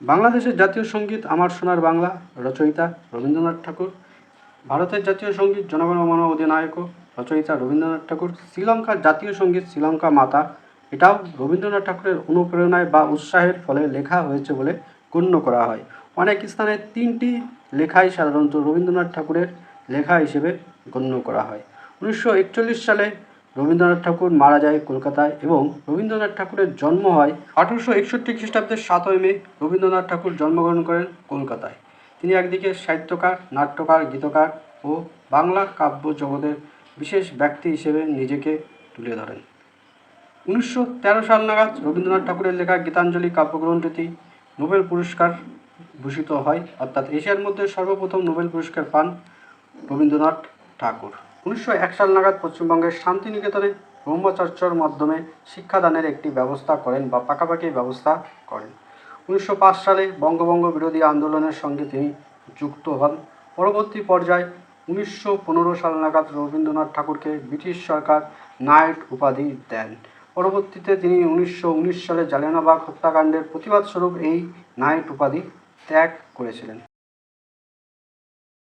বাংলাদেশের জাতীয় সংগীত আমার সোনার বাংলা, রচয়িতা রবীন্দ্রনাথ ঠাকুর। ভারতের জাতীয় সংগীত জনগণ মন অধিনায়ক রচয়িতা রবীন্দ্রনাথ ঠাকুর। শ্রীলঙ্কার জাতীয় সংগীত শ্রীলঙ্কা মাতা। এটাও রবীন্দ্রনাথ ঠাকুরের অনুপ্রেরণায় বা উৎসাহের ফলে লেখা হয়েছে বলে গণ্য করা হয়। অনেক স্থানে তিনটি লেখাই সাধারণত রবীন্দ্রনাথ ঠাকুরের লেখা হিসেবে গণ্য করা হয়। উনিশশো একচল্লিশ সালে রবীন্দ্রনাথ ঠাকুর মারা যায় কলকাতায় এবং রবীন্দ্রনাথ ঠাকুরের জন্ম হয় আঠারোশো একষট্টি খ্রিস্টাব্দের সাতই মে, রবীন্দ্রনাথ ঠাকুর জন্মগ্রহণ করেন কলকাতায়। তিনি একদিকে সাহিত্যকার, নাট্যকার, গীতকার ও বাংলা কাব্য জগতের বিশেষ ব্যক্তি হিসেবে নিজেকে তুলে ধরেন। উনিশশো তেরো সাল নাগাদ রবীন্দ্রনাথ ঠাকুরের লেখা গীতাঞ্জলি কাব্যগ্রন্থটি নোবেল পুরস্কার ভূষিত হয়। অর্থাৎ এশিয়ার মধ্যে সর্বপ্রথম নোবেল পুরস্কার পান রবীন্দ্রনাথ ঠাকুর। উনিশশো এক সাল নাগাদ পশ্চিমবঙ্গের শান্তিনিকেতনে ব্রহ্মচর্যর মাধ্যমে শিক্ষাদানের একটি ব্যবস্থা করেন বা পাকাপাকি ব্যবস্থা করেন। উনিশশো পাঁচ সালে বঙ্গভঙ্গ বিরোধী আন্দোলনের সঙ্গে তিনি যুক্ত হন। পরবর্তী পর্যায়ে উনিশশো পনেরো সাল নাগাদ রবীন্দ্রনাথ ঠাকুরকে ব্রিটিশ সরকার নাইট উপাধি দেন। পরবর্তীতে তিনি উনিশশো উনিশ সালে জালিয়ানবাগ হত্যাকাণ্ডের প্রতিবাদ স্বরূপ এই নাইট উপাধি ত্যাগ করেছিলেন।